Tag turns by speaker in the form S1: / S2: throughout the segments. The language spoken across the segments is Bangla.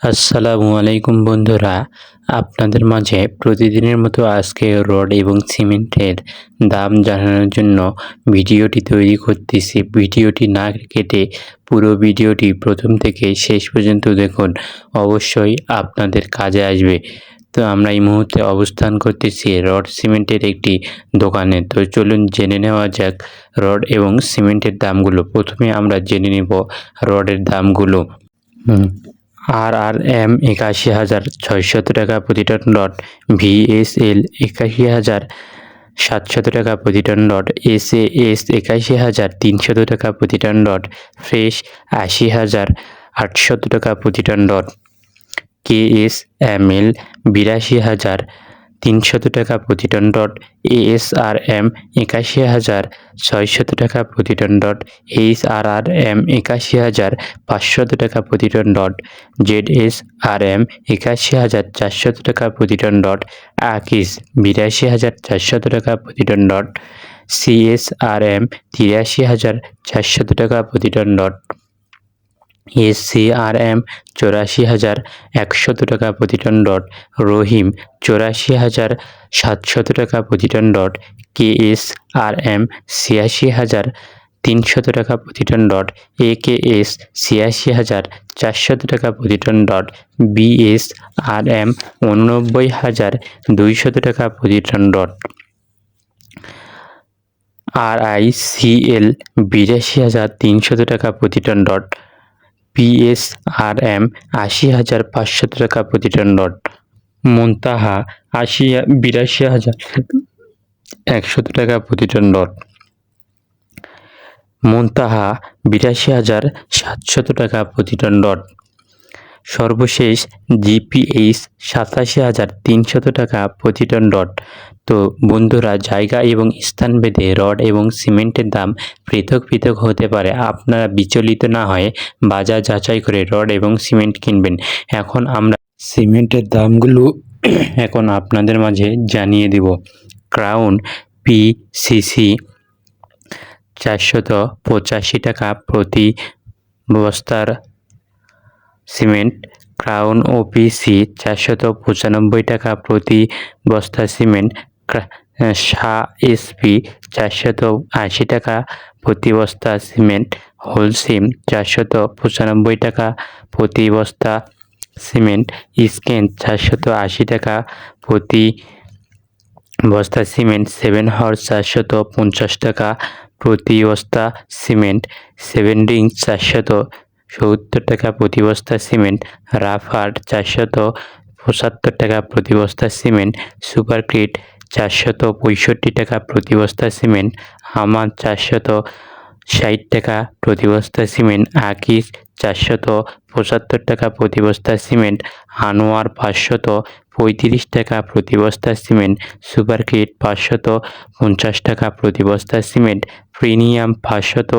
S1: আসসালামু আলাইকুম বন্ধুরা, আপনাদের মাঝে প্রতিদিনের মতো আজকে রড এবং সিমেন্টের দাম জানানোর জন্য ভিডিওটি তৈরি করতেছি। ভিডিওটি না কেটে পুরো ভিডিওটি প্রথম থেকে শেষ পর্যন্ত দেখুন, অবশ্যই আপনাদের কাজে আসবে। তো আমরা এই মুহূর্তে অবস্থান করতেছি রড সিমেন্টের একটি দোকানে। তো চলুন জেনে নেওয়া যাক রড এবং সিমেন্টের দামগুলো। প্রথমে আমরা জেনে নেব রডের দামগুলো। আর আর এম একাশি হাজার ছয়শত টাকা প্রতি টন ডট ভিএসএল একাশি হাজার সাতশত টাকা প্রতি ton dot S A S একাশি হাজার তিনশত টাকা প্রতি টন ডট ফ্রেশ আশি হাজার আটশত টাকা প্রতি ton dot K S M L বিরাশি হাজার তিনশত টাকা প্রতি টন ডট এএসআর এম একাশি হাজার, ছয়শত টাকা প্রতি ton dot H R R M একাশি হাজার, পাঁচশত টাকা প্রতি ton dot Z S R M একাশি হাজার, চারশত টাকা প্রতি টন ডট আকিস বিরাশি হাজার, চারশত টাকা প্রতি ton dot CS R M তিরাশি হাজার, চারশত টাকা প্রতি ton dot S C R M চৌরাশি হাজার একশত টাকা প্রতি টন ডট রহিম চৌরাশি হাজার সাতশত টাকা প্রতি ton dot K S R M ছিয়াশি হাজার তিনশত টাকা প্রতি ton dot A K S ছিয়াশি হাজার চারশত টাকা প্রতি ton dot BS R M উননব্বই হাজার দুইশত টাকা প্রতি ton dot R I C L বিরাশি হাজার তিনশত টাকা প্রতি ton dot PS R M আশি হাজার পাঁচশত টাকা প্রতি টন ডট মুনতাহা আশি বিরাশি হাজার একশত টাকা প্রতি টন ডট মুনতাহা বিরাশি হাজার সাতশত টাকা প্রতি টন ডট সর্বশেষ জিপিএইচ সাতাশি হাজার তিনশত টাকা প্রতি টন ডট তো বন্ধুরা, জায়গা এবং স্থান ভেদে রড এবং সিমেন্টের দাম পৃথক পৃথক হতে পারে। আপনারা বিচলিত না হয়ে বাজার যাচাই করে রড এবং সিমেন্ট কিনবেন। এখন আমরা সিমেন্টের দামগুলো এখন আপনাদের মাঝে জানিয়ে দেব। ক্রাউন পিসিসি চারশত পঁচাশি টাকা প্রতি বস্তার সিমেন্ট। ক্রাউন ওপিসি চারশত পঁচানব্বই টাকা প্রতি বস্তা সিমেন্ট। এসপি চারশত আশি টাকা, প্রতি বস্তা সিমেন্ট হোলসিম চারশত পঁচানব্বই টাকা, প্রতি বস্তা সিমেন্ট স্কেন চারশত আশি টাকা, প্রতি বস্তা সিমেন্ট সেভেন হর্স চারশত পঞ্চাশ টাকা, প্রতি বস্তা সিমেন্ট সেভেন রিং চারশত সত্তর টাকা, প্রতি বস্তা সিমেন্ট রাফার চারশত পঁচাত্তর টাকা, প্রতি বস্তা সিমেন্ট সুপার ক্রিট চারশত পঁয়ষট্টি টাকা প্রতি বস্তা সিমেন্ট আমার চারশত ষাট টাকা প্রতি বস্তা সিমেন্ট আকিস চারশত পঁচাত্তর টাকা প্রতি বস্তা সিমেন্ট, আনোয়ার পাঁচশত পঁয়ত্রিশ টাকা প্রতি বস্তা সিমেন্ট সুপার কিট পাঁচশত পঞ্চাশ টাকা প্রতি বস্তা সিমেন্ট, প্রিমিয়াম পাঁচশত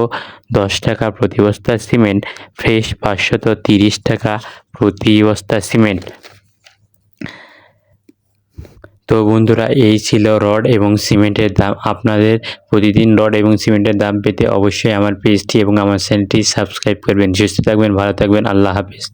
S1: দশ টাকা প্রতি বস্তা সিমেন্ট, ফ্রেশ পাঁচশত তিরিশ টাকা প্রতি বস্তা সিমেন্ট। তো বন্ধুরা, এই ছিল রড এবং সিমেন্টের দাম। আপনাদের প্রতিদিন রড এবং সিমেন্টের দাম পেতে অবশ্যই আমার পেজটি এবং আমার চ্যানেলটি সাবস্ক্রাইব করবেন। সুস্থ থাকবেন, ভালো থাকবেন, আল্লাহ হাফিজ।